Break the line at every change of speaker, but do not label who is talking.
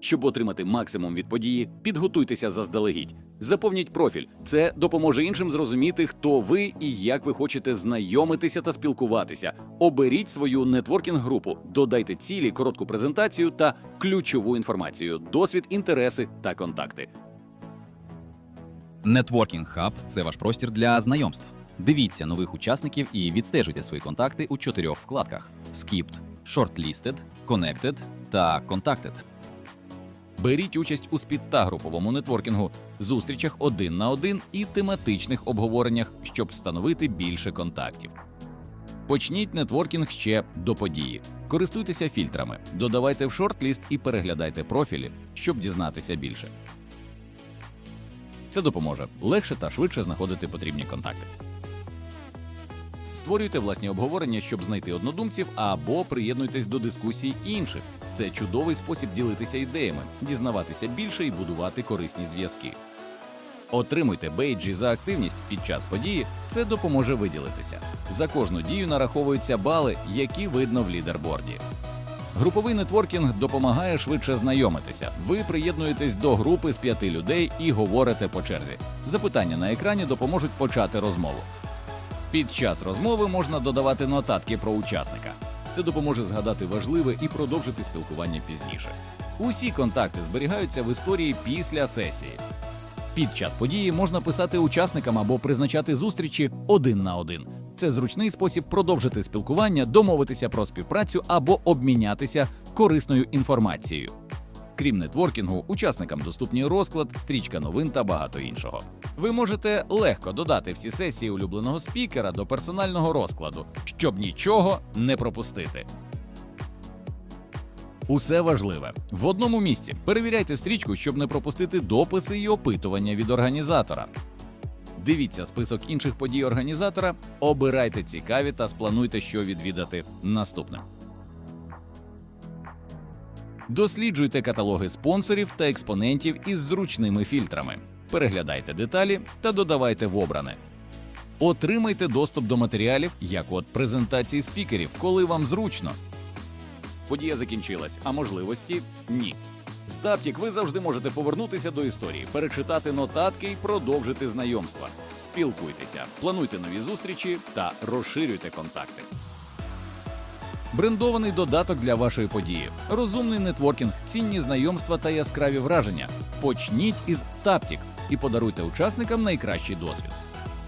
Щоб отримати максимум від події, підготуйтеся заздалегідь. Заповніть профіль. Це допоможе іншим зрозуміти, хто ви і як ви хочете знайомитися та спілкуватися. Оберіть свою нетворкінг-групу, додайте цілі, коротку презентацію та ключову інформацію, досвід, інтереси та контакти.
Networking Hub – це ваш простір для знайомств. Дивіться нових учасників і відстежуйте свої контакти у чотирьох вкладках: Skipped, Shortlisted, Connected та Contacted.
Беріть участь у спіт та груповому нетворкінгу, зустрічах один на один і тематичних обговореннях, щоб встановити більше контактів. Почніть нетворкінг ще до події. Користуйтеся фільтрами, додавайте в шорт-ліст і переглядайте профілі, щоб дізнатися більше. Це допоможе легше та швидше знаходити потрібні контакти. Створюйте власні обговорення, щоб знайти однодумців, або приєднуйтесь до дискусій інших. Це чудовий спосіб ділитися ідеями, дізнаватися більше і будувати корисні зв'язки. Отримуйте бейджі за активність під час події, це допоможе виділитися. За кожну дію нараховуються бали, які видно в лідерборді. Груповий нетворкінг допомагає швидше знайомитися. Ви приєднуєтесь до групи з п'яти людей і говорите по черзі. Запитання на екрані допоможуть почати розмову. Під час розмови можна додавати нотатки про учасника. Це допоможе згадати важливе і продовжити спілкування пізніше. Усі контакти зберігаються в історії після сесії. Під час події можна писати учасникам або призначати зустрічі один на один. Це зручний спосіб продовжити спілкування, домовитися про співпрацю або обмінятися корисною інформацією. Крім нетворкінгу, учасникам доступні розклад, стрічка новин та багато іншого. Ви можете легко додати всі сесії улюбленого спікера до персонального розкладу, щоб нічого не пропустити. Усе важливе в одному місці. Перевіряйте стрічку, щоб не пропустити дописи і опитування від організатора. Дивіться список інших подій організатора, обирайте цікаві та сплануйте, що відвідати наступним. Досліджуйте каталоги спонсорів та експонентів із зручними фільтрами. Переглядайте деталі та додавайте в обране. Отримайте доступ до матеріалів, як от презентації спікерів, коли вам зручно. Подія закінчилась, а можливості ні. З Таптік ви завжди можете повернутися до історії, перечитати нотатки і продовжити знайомства. Спілкуйтеся, плануйте нові зустрічі та розширюйте контакти. Брендований додаток для вашої події, розумний нетворкінг, цінні знайомства та яскраві враження. Почніть із Таптік і подаруйте учасникам найкращий досвід.